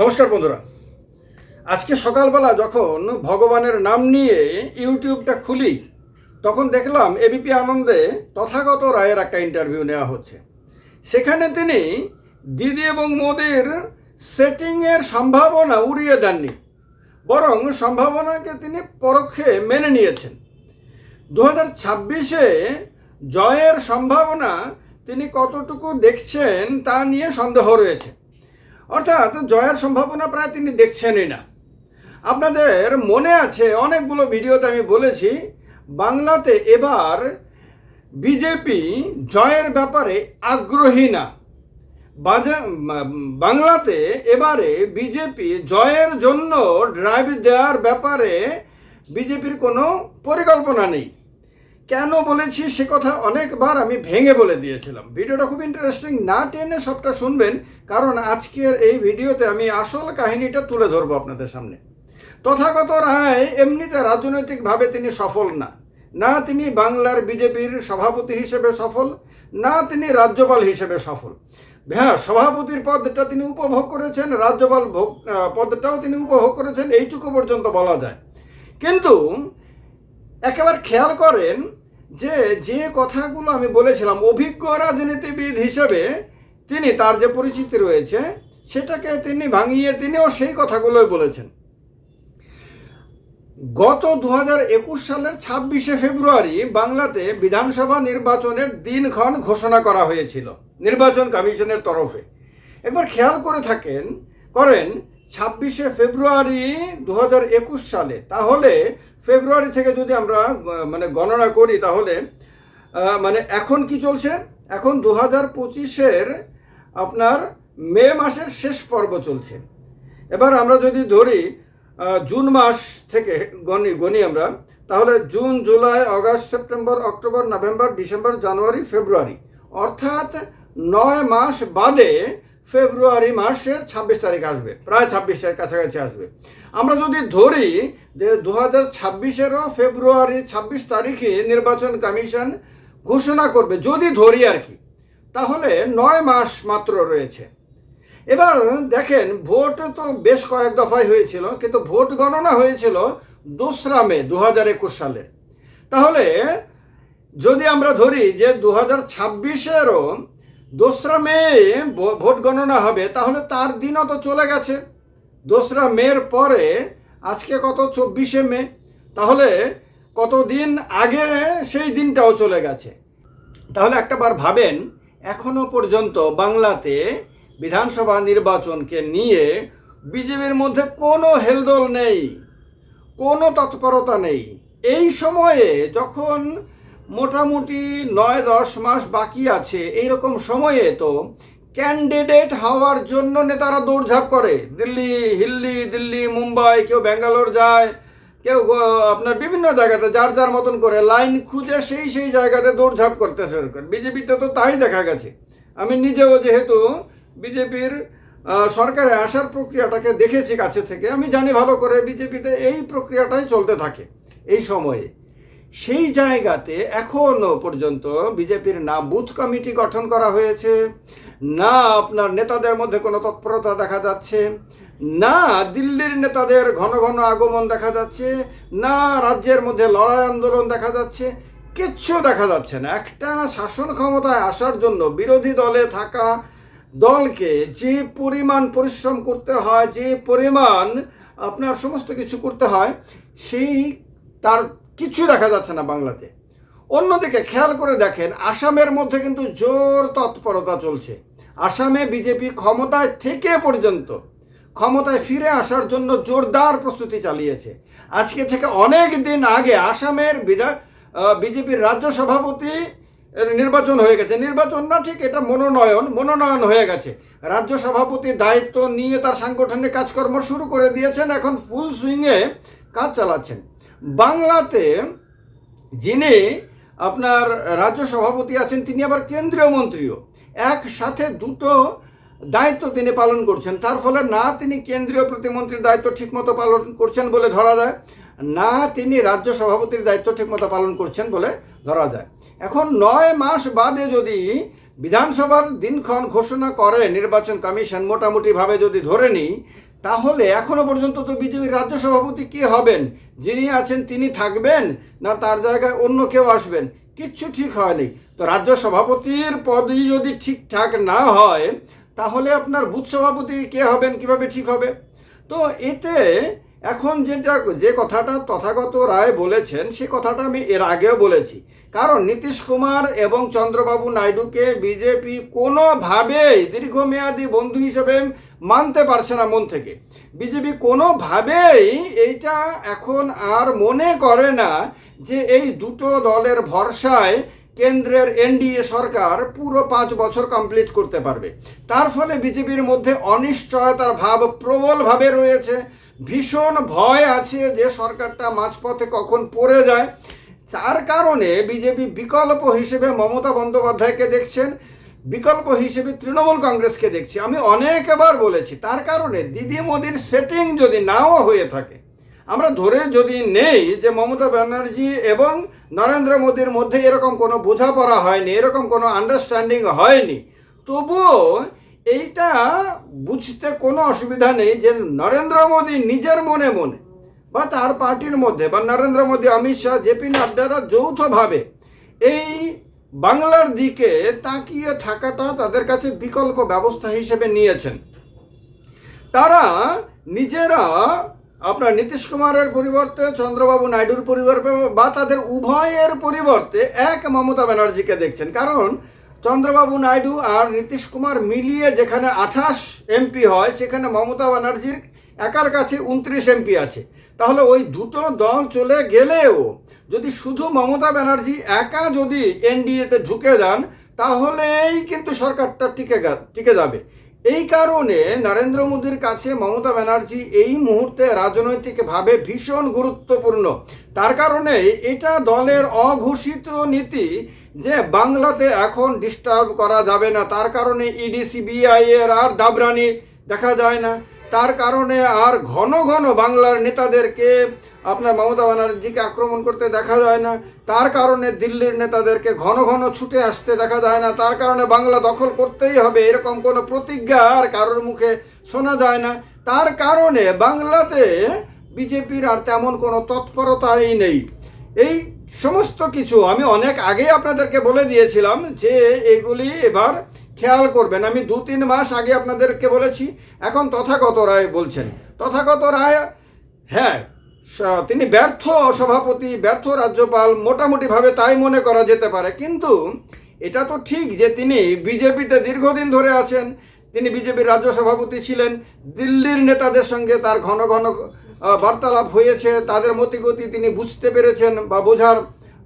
নমস্কার বন্ধুরা। আজকে সকালবেলা যখন ভগবানের নাম নিয়ে ইউটিউবটা খুলি, তখন দেখলাম এবিপি আনন্দে তথাগত রায়ের একটা ইন্টারভিউ নেওয়া হচ্ছে। সেখানে তিনি দিদি এবং মোদির সেটিংয়ের সম্ভাবনা উড়িয়ে দেননি, বরং সম্ভাবনাকে তিনি পরোক্ষে মেনে নিয়েছেন। দু হাজার ছাব্বিশে জয়ের সম্ভাবনা তিনি কতটুকু দেখছেন তা নিয়ে সন্দেহ রয়েছে। অর্থাৎ জয়ের সম্ভাবনা প্রায় তিনি দেখছেনই না। আপনাদের মনে আছে, অনেকগুলো ভিডিওতে আমি বলেছি, বাংলাতে এবার বিজেপি জয়ের ব্যাপারে আগ্রহী না। বাংলাতে এবারে বিজেপি জয়ের জন্য ড্রাইভ দেওয়ার ব্যাপারে বিজেপির কোনো পরিকল্পনা নেই। কেন বলেছি সে কথা অনেকবার আমি ভেঙে বলে দিয়েছিলাম। ভিডিওটা খুব ইন্টারেস্টিং না টেনে সবটা শুনবেন, কারণ আজকের এই ভিডিওতে আমি আসল কাহিনীটা তুলে ধরবো আপনাদের সামনে। তথাগত রায় এমনিতে রাজনৈতিকভাবে তিনি সফল না। না তিনি বাংলার বিজেপির সভাপতি হিসেবে সফল, না তিনি রাজ্যপাল হিসেবে সফল। হ্যাঁ সভাপতির পদটা তিনি উপভোগ করেছেন, রাজ্যপাল ভোগ পদটাও তিনি উপভোগ করেছেন, এইটুকু পর্যন্ত বলা যায়। কিন্তু একেবারে খেয়াল করেন যে যে কথাগুলো আমি বলেছিলাম, অভিজ্ঞ রাজনীতিবিদ হিসেবে তিনি তার যে পরিচিতি রয়েছে, সেটাকে তিনি ভাঙিয়ে তিনিও সেই কথাগুলোই বলেছেন। গত দু সালের ছাব্বিশে ফেব্রুয়ারি বাংলাতে বিধানসভা নির্বাচনের দিনক্ষণ ঘোষণা করা হয়েছিল, নির্বাচন কমিশনের তরফে। একবার খেয়াল করে থাকেন, করেন ছাব্বিশে ফেব্রুয়ারি দু সালে। তাহলে ফেব্রুয়ারি থেকে যদি আমরা মানে গণনা করি তাহলে মানে এখন কি চলছে? এখন দু হাজার পঁচিশের আপনার মে মাসের শেষ পর্ব চলছে। এবার আমরা যদি ধরি জুন মাস থেকে গণি গণি আমরা, তাহলে June, July August September, October, November, December, January, February. অর্থাৎ নয় মাস বাদে ফেব্রুয়ারি মাসের ছাব্বিশ তারিখ আসবে, প্রায় ছাব্বিশের কাছাকাছি আসবে। আমরা যদি ধরি যে দু হাজার ছাব্বিশেরও ফেব্রুয়ারি ছাব্বিশ তারিখে নির্বাচন কমিশন ঘোষণা করবে, যদি ধরি আর কি, তাহলে নয় মাস মাত্র রয়েছে। এবার দেখেন, ভোট তো বেশ কয়েক দফায় হয়েছিল, কিন্তু ভোট গণনা হয়েছিল দোসরা মে দু হাজার একুশ সালে। তাহলে যদি আমরা ধরি যে দু হাজার ছাব্বিশেরও দোসরা মে ভোট গণনা হবে, তাহলে তার দিনও তো চলে গেছে। দোসরা মের পরে, আজকে কত? চব্বিশে মে। তাহলে কতদিন আগে সেই দিনটাও চলে গেছে। তাহলে একটা বার ভাবেন, এখনও পর্যন্ত বাংলাতে বিধানসভা নির্বাচনকে নিয়ে বিজেপির মধ্যে কোনো হেলদোল নেই, কোনো তৎপরতা নেই। এই সময়ে যখন মোটামুটি নয় দশ মাস বাকি আছে। এইরকম সময়ে তো ক্যান্ডিডেট হওয়ার জন্য নেতারা দৌড়ঝাঁপ করে। দিল্লি, হিল্লি, দিল্লি, মুম্বাই, কেউ ব্যাঙ্গালোর যায়, কেউ আপনার বিভিন্ন জায়গাতে যার যার মতন করে লাইন খুঁজে সেই সেই জায়গাতে দৌড়ঝাঁপ করতে শুরু করে। বিজেপিতে তো তাই দেখা গেছে। আমি নিজেও যেহেতু বিজেপির সরকারে আসার প্রক্রিয়াটাকে দেখেছি কাছে থেকে, আমি জানি ভালো করে বিজেপিতে এই প্রক্রিয়াটাই চলতে থাকে এই সময়ে। সেই জায়গাতে এখনও পর্যন্ত বিজেপির না বুথ কমিটি গঠন করা হয়েছে, না আপনার নেতাদের মধ্যে কোনো তৎপরতা দেখা যাচ্ছে, না দিল্লির নেতাদের ঘন ঘন আগমন দেখা যাচ্ছে, না রাজ্যের মধ্যে লড়াই আন্দোলন দেখা যাচ্ছে, কিচ্ছু দেখা যাচ্ছে না। একটা শাসন ক্ষমতায় আসার জন্য বিরোধী দলে থাকা দলকে যে পরিমাণ পরিশ্রম করতে হয়, যে পরিমাণ আপনার সমস্ত কিছু করতে হয়, সেই তার কিছু দেখা যাচ্ছে না বাংলাতে। অন্যদিকে খেয়াল করে দেখেন, আসামের মধ্যে কিন্তু জোর তৎপরতা চলছে। আসামে বিজেপি ক্ষমতায় থেকে পর্যন্ত, ক্ষমতায় ফিরে আসার জন্য জোরদার প্রস্তুতি চালিয়েছে। আজকে থেকে অনেক দিন আগে আসামের বিধা বিজেপির রাজ্য সভাপতি নির্বাচন হয়ে গেছে। নির্বাচন না ঠিক, এটা মনোনয়ন মনোনয়ন হয়ে গেছে। রাজ্য সভাপতির দায়িত্ব নিয়ে তার সাংগঠনিক কাজকর্ম শুরু করে দিয়েছেন, এখন ফুল সুইংয়ে কাজ চালাচ্ছেন। বাংলাতে যিনি আপনার রাজ্য সভাপতি আছেন, তিনি আবার কেন্দ্রীয় মন্ত্রীও। একসাথে দুটো দায়িত্ব তিনি পালন করছেন। তার ফলে না তিনি কেন্দ্রীয় প্রতিমন্ত্রীর দায়িত্ব ঠিকমতো পালন করছেন বলে ধরা যায়, না তিনি রাজ্য সভাপতির দায়িত্ব ঠিকমতো পালন করছেন বলে ধরা যায়। এখন নয় মাস বাদে যদি বিধানসভার দিনক্ষণ ঘোষণা করে নির্বাচন কমিশন, মোটামুটিভাবে যদি ধরে নিই তাহলে এখনও পর্যন্ত তো বিজেপির রাজ্য সভাপতি কে হবেন? যিনি আছেন তিনি থাকবেন না তার জায়গায় অন্য কেউ আসবেন? কিচ্ছু ঠিক হয়নি। তো রাজ্য সভাপতির পদই যদি ঠিকঠাক না হয়, তাহলে আপনার বুথ সভাপতি কে হবেন? কীভাবে ঠিক হবে? তো এতে এখন যেটা, যে কথাটা তথাগত রায় বলেছেন, সে কথাটা আমি এর আগেও বলেছি। কারণ নীতিশ কুমার এবং চন্দ্রবাবু নাইডুকে বিজেপি কোনোভাবেই দীর্ঘমেয়াদী বন্ধু হিসেবে মানতে পারছে না মন থেকে। বিজেপি কোনোভাবেই এইটা এখন আর মনে করে না যে এই দুটো দলের ভরসায় কেন্দ্রের এনডিএ সরকার পুরো পাঁচ বছর কমপ্লিট করতে পারবে। তার ফলে বিজেপির মধ্যে অনিশ্চয়তার ভাব প্রবলভাবে রয়েছে। ভীষণ ভয় আছে যে সরকারটা মাঝপথে কখন পড়ে যায়। তার কারণে বিজেপি বিকল্প হিসেবে মমতা বন্দ্যোপাধ্যায়কে দেখছেন, বিকল্প হিসেবে তৃণমূল কংগ্রেসকে দেখছি। আমি অনেকবার বলেছি, তার কারণে দিদি মোদির সেটিং যদি নাও হয়ে থাকে, আমরা ধরে যদি নেই যে মমতা ব্যানার্জি এবং নরেন্দ্র মোদীর মধ্যে এরকম কোনো বোঝাপড়া হয়নি, এরকম কোনো আন্ডারস্ট্যান্ডিং হয়নি, তবুও এইটা বুঝতে কোনো অসুবিধা নেই যে নরেন্দ্র মোদী নিজের মনে মনে বা তার পার্টির মধ্যে বা নরেন্দ্র মোদী, অমিত শাহ জেপি নাড্ডারা যৌথভাবে এই বাংলার দিকে তাকিয়ে থাকাটা তাদের কাছে বিকল্প ব্যবস্থা হিসেবে নিয়েছেন। তারা নিজেরা আপনার নীতিশ কুমারের পরিবর্তে, চন্দ্রবাবু নাইডুর পরিবর্তে বা তাদের উভয়ের পরিবর্তে এক মমতা ব্যানার্জিকে দেখছেন। কারণ চন্দ্রবাবু নাইডু আর নীতিশ কুমার মিলিয়ে যেখানে আঠাশ এমপি হয়, সেখানে মমতা ব্যানার্জির একার কাছে উনত্রিশ এমপি আছে। তাহলে ওই দুটো দল চলে গেলেও যদি শুধু মমতা ব্যানার্জি একা যদি এনডিএতে ঢুকে যান, তাহলেই কিন্তু সরকারটা টিকে টিকে যাবে। এই কারণে নরেন্দ্র মোদীর কাছে মমতা ব্যানার্জি এই মুহূর্তে রাজনৈতিকভাবে ভীষণ গুরুত্বপূর্ণ। তার কারণে এটা দলের অঘোষিত নীতি যে বাংলাতে এখন ডিস্টার্ব করা যাবে না, তার কারণে ইডি সিবিআই এর আর দাবরানি দেখা যায় না। তার কারণে আর ঘন ঘন বাংলার নেতাদেরকে আপনার মমতা ব্যানার্জিকে আক্রমণ করতে দেখা যায় না। তার কারণে দিল্লির নেতাদেরকে ঘন ঘন ছুটে আসতে দেখা যায় না। তার কারণে বাংলা দখল করতেই হবে এরকম কোনো প্রতিজ্ঞা আর কারোর মুখে শোনা যায় না। তার কারণে বাংলাতে বিজেপির আর তেমন কোনো তৎপরতাই নেই। এই সমস্ত কিছু আমি অনেক আগেই আপনাদেরকে বলে দিয়েছিলাম যে এগুলি এবার খেয়াল করবেন, আমি দু তিন মাস আগে আপনাদেরকে বলেছি, এখন তথাগত রায় বলছেন। তথাগত রায় হ্যাঁ তিনি ব্যর্থ সভাপতি, ব্যর্থ রাজ্যপাল, মোটামুটিভাবে তাই মনে করা যেতে পারে। কিন্তু এটা তো ঠিক যে তিনি বিজেপিতে দীর্ঘদিন ধরে আছেন, তিনি বিজেপির রাজ্য সভাপতি ছিলেন, দিল্লির নেতাদের সঙ্গে তার ঘন ঘন বার্তালাপ হয়েছে, তাদের মতিগতি তিনি বুঝতে পেরেছেন বা বোঝার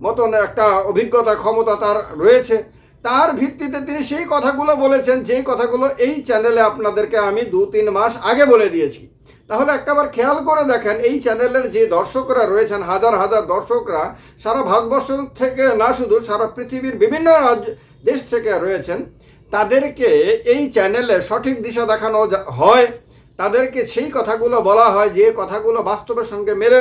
মতন একটা অভিজ্ঞতা, ক্ষমতা তার রয়েছে। তার ভিত্তিতে তিনি সেই কথাগুলো বলেছেন, যেই কথাগুলো এই চ্যানেলে আপনাদেরকে আমি দু তিন মাস আগে বলে দিয়েছি। তাহলে একটাবার খেয়াল করে দেখেন, এই চ্যানেলের যে দর্শকরা রয়েছেন, হাজার হাজার দর্শকরা, সারা ভারতবর্ষ থেকে না শুধু, সারা পৃথিবীর বিভিন্ন রাজ্য, দেশ থেকে রয়েছেন, তাদেরকে এই চ্যানেলে সঠিক দিশা দেখানো হয়। তাদেরকে সেই কথাগুলো বলা হয়, যে কথাগুলো বাস্তবের সঙ্গে মেলে।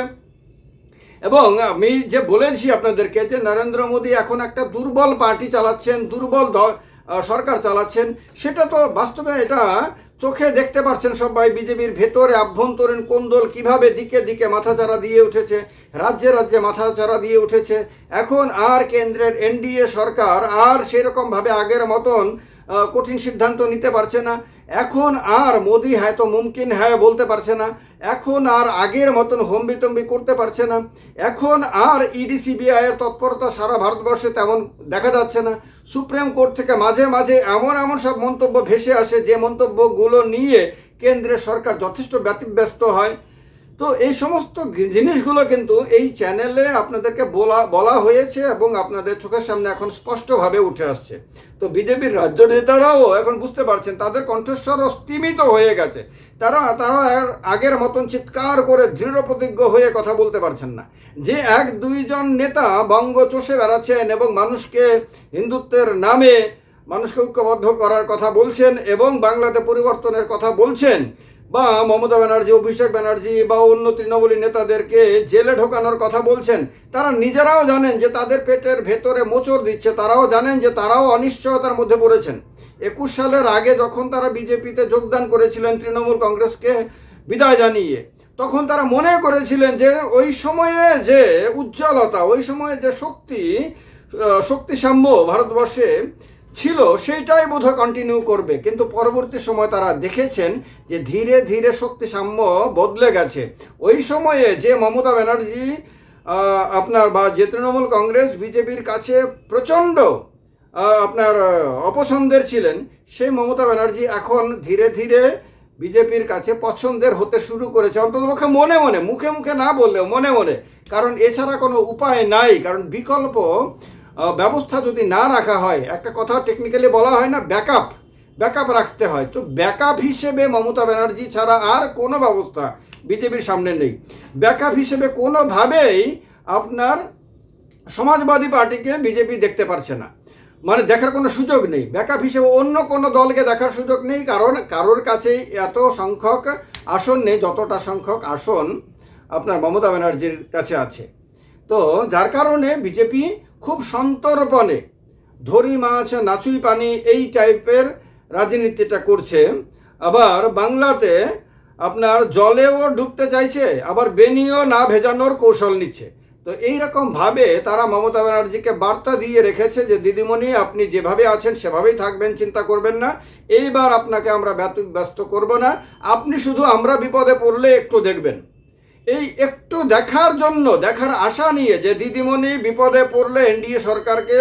এবং আমি যে বলেছি আপনাদেরকে যে নরেন্দ্র মোদী এখন একটা দুর্বল পার্টি চালাচ্ছেন, দুর্বল সরকার চালাচ্ছেন, সেটা তো বাস্তবে এটা চোখে দেখতে পাচ্ছেন সবাই। বিজেপির ভেতরে আভ্যন্তরীণ কোন্দল কীভাবে দিকে দিকে মাথাচাড়া দিয়ে উঠেছে, রাজ্যে রাজ্যে মাথাচাড়া দিয়ে উঠেছে। এখন আর কেন্দ্রের এনডিএ সরকার আর সেরকমভাবে আগের মতন কঠিন সিদ্ধান্ত নিতে পারছে না। এখন আর মোদি হ্যাঁ তো মুমকিন হ্যাঁ বলতে পারছে না। এখন আর আগের মতন হম্বিতম্বি করতে পারছে না। এখন আর ইডি সিবিআই এর তৎপরতা সারা ভারতবর্ষে তেমন দেখা যাচ্ছে না। সুপ্রিম কোর্ট থেকে মাঝে মাঝে এমন এমন সব মন্তব্য ভেসে আসে যে মন্তব্যগুলো নিয়ে কেন্দ্রের সরকার যথেষ্ট ব্যতিব্যস্ত হয়। তো এই সমস্ত জিনিসগুলো কিন্তু এই চ্যানেলে আপনাদেরকে বলা বলা হয়েছে এবং আপনাদের চোখের সামনে এখন স্পষ্টভাবে উঠে আসছে। তো বিজেপির রাজ্য নেতারাও এখন বুঝতে পারছেন, তাদের কণ্ঠস্বর স্তিমিত হয়ে গেছে। তারা তারা আগের মতন চিৎকার করে দৃঢ় প্রতিজ্ঞ হয়ে কথা বলতে পারছেন না। যে এক, দুইজন নেতা বঙ্গ চষে বেড়াচ্ছেন এবং মানুষকে হিন্দুত্বের নামে মানুষকে ঐক্যবদ্ধ করার কথা বলছেন এবং বাংলাতে পরিবর্তনের কথা বলছেন বা মমতা ব্যানার্জি, অভিষেক ব্যানার্জি বা অন্য তৃণমূলী নেতাদেরকে জেলে ঢোকানোর কথা বলছেন, তারা নিজেরাও জানেন যে তাদের পেটের ভেতরে মোচড় দিচ্ছে, তারাও জানেন যে তারাও অনিশ্চয়তার মধ্যে পড়েছেন। একুশ সালের আগে যখন তারা বিজেপিতে যোগদান করেছিলেন তৃণমূল কংগ্রেসকে বিদায় জানিয়ে, তখন তারা মনে করেছিলেন যে ওই সময়ে যে উজ্জ্বলতা, ওই সময়ে যে শক্তি শক্তিসাম্য ভারতবর্ষে ছিল, সেইটাই বোধহয় কন্টিনিউ করবে। কিন্তু পরবর্তী সময় তারা দেখেছেন যে ধীরে ধীরে শক্তিসাম্য বদলে গেছে। ওই সময়ে যে মমতা ব্যানার্জি আপনার বা যে তৃণমূল কংগ্রেস, বিজেপির কাছে প্রচণ্ড আপনার অপছন্দের ছিলেন, সেই মমতা ব্যানার্জি এখন ধীরে ধীরে বিজেপির কাছে পছন্দের হতে শুরু করেছে। অন্ততপক্ষে মনে মনে, মুখে মুখে না বললেও মনে মনে। কারণ এছাড়া কোনো উপায় নাই। কারণ বিকল্প ব্যবস্থা যদি না রাখা হয়, একটা কথা টেকনিক্যালি বলা হয় না ব্যাকআপ ব্যাকআপ রাখতে হয়। তো ব্যাকআপ হিসেবে মমতা ব্যানার্জি ছাড়া আর কোনো ব্যবস্থা বিজেপির সামনে নেই। ব্যাকআপ হিসেবে কোনোভাবেই আপনার সমাজবাদী পার্টিকে বিজেপি দেখতে পারছে না। মানে দেখার কোনো সুযোগ নেই। ব্যাকআপ হিসেবে অন্য কোনো দলকে দেখার সুযোগ নেই। কারণ কারোর কাছেই এত সংখ্যক আসন নেই, যতটা সংখ্যক আসন আপনার মমতা ব্যানার্জির কাছে আছে। তো যার কারণে বিজেপি খুব সন্তর্পণে ধরি মাছ, নাচুই পানি এই টাইপের রাজনীতিটা করছে। আবার বাংলাতে আপনার জলেও ডুবতে চাইছে, আবার বেনিও না ভেজানোর কৌশল নিচ্ছে। তো এইরকম ভাবে তারা মমতা ব্যানার্জিকে বার্তা দিয়ে রেখেছে যে, দিদিমণি, আপনি যেভাবে আছেন সেভাবেই থাকবেন, চিন্তা করবেন না। এইবার আপনাকে আমরা ব্যস্ত করব না। আপনি শুধু আমরা বিপদে পড়লে একটু দেখবেন। এই একটু দেখার জন্য, দেখার আশা নিয়ে যে দিদিমণি বিপদে পড়লে এনডিএ সরকারকে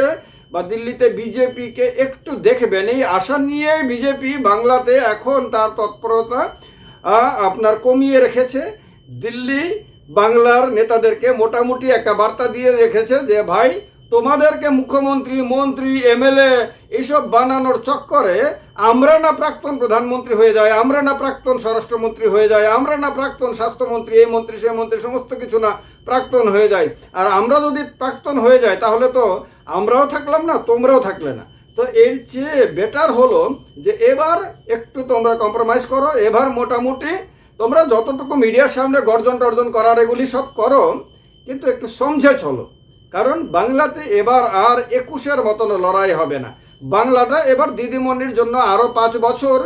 বা দিল্লিতে বিজেপিকে একটু দেখবেন, এই আশা নিয়ে বিজেপি বাংলাতে এখন তার তৎপরতা আপনার কমিয়ে রেখেছে। দিল্লি বাংলার নেতাদেরকে মোটামুটি একটা বার্তা দিয়ে রেখেছে যে, ভাই তোমাদেরকে মুখ্যমন্ত্রী, মন্ত্রী, এমএলএ এইসব বানানোর চক্করে আমরা না প্রাক্তন প্রধানমন্ত্রী হয়ে যায় আমরা না প্রাক্তন স্বরাষ্ট্রমন্ত্রী হয়ে যায় আমরা না প্রাক্তন স্বাস্থ্যমন্ত্রী, এই মন্ত্রী সেই মন্ত্রী, সমস্ত কিছু না প্রাক্তন হয়ে যায় আর আমরা যদি প্রাক্তন হয়ে যায় তাহলে তো আমরাও থাকলাম না, তোমরাও থাকলে না। তো এর চেয়ে বেটার হলো যে এবার একটু তোমরা কম্প্রোমাইজ করো, এবার মোটামুটি তোমরা যতটুকু মিডিয়ার সামনে গর্জন টর্জন করার এগুলি সব করো, কিন্তু একটু সমঝে চলো। কারণ বাংলাতে এবার আর একুশের মতন লড়াই হবে না। বাংলাটা এবার দিদিমণির জন্য আরও পাঁচ বছর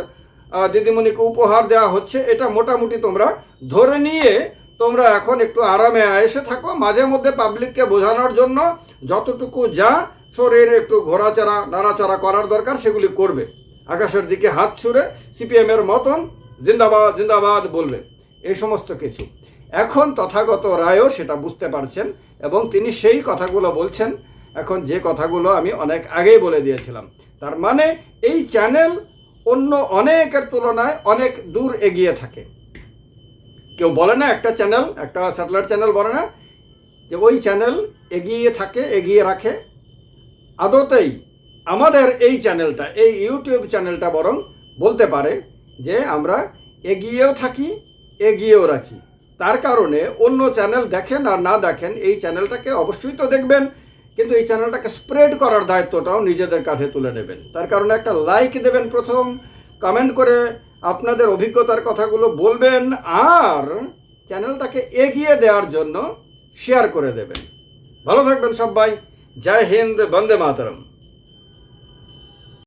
দিদিমণিকে উপহার দেওয়া হচ্ছে, এটা মোটামুটি তোমরা ধরে নিয়ে তোমরা এখন একটু আরামে এসে থাকো। মাঝে মধ্যে পাবলিককে বোঝানোর জন্য যতটুকু যা শরীরে একটু ঘোরাচারা, নাড়াচাড়া করার দরকার, সেগুলি করবে। আকাশের দিকে হাত ছুঁড়ে সিপিএমের মতন জিন্দাবাদ জিন্দাবাদ বলবে। এই সমস্ত কিছু। এখন তথাগত রায়ও সেটা বুঝতে পারছেন এবং তিনি সেই কথাগুলো বলছেন। এখন যে কথাগুলো আমি অনেক আগেই বলে দিয়েছিলাম। তার মানে এই চ্যানেল অন্য অনেকের তুলনায় অনেক দূর এগিয়ে থাকে। কেউ বলে না একটা চ্যানেল, একটা স্যাটেলাইট চ্যানেল বলে না, যে ওই চ্যানেল এগিয়ে থাকে, এগিয়ে রাখে। আদতেই আমাদের এই চ্যানেলটা, এই ইউটিউব চ্যানেলটা বরং বলতে পারে যে আমরা এগিয়েও থাকি, এগিয়েও রাখি। তার কারণে অন্য চ্যানেল দেখেন আর না দেখেন, এই চ্যানেলটাকে অবশ্যই তো দেখবেন, কিন্তু এই চ্যানেলটাকে স্প্রেড করার দায়িত্বটাও নিজেদের কাঁধে তুলে নেবেন। তার কারণে একটা লাইক দেবেন প্রথম, কমেন্ট করে আপনাদের অভিজ্ঞতার কথাগুলো বলবেন, আর চ্যানেলটাকে এগিয়ে দেওয়ার জন্য শেয়ার করে দেবেন। ভালো থাকবেন সবাই জয় হিন্দ, বন্দে মাতরম।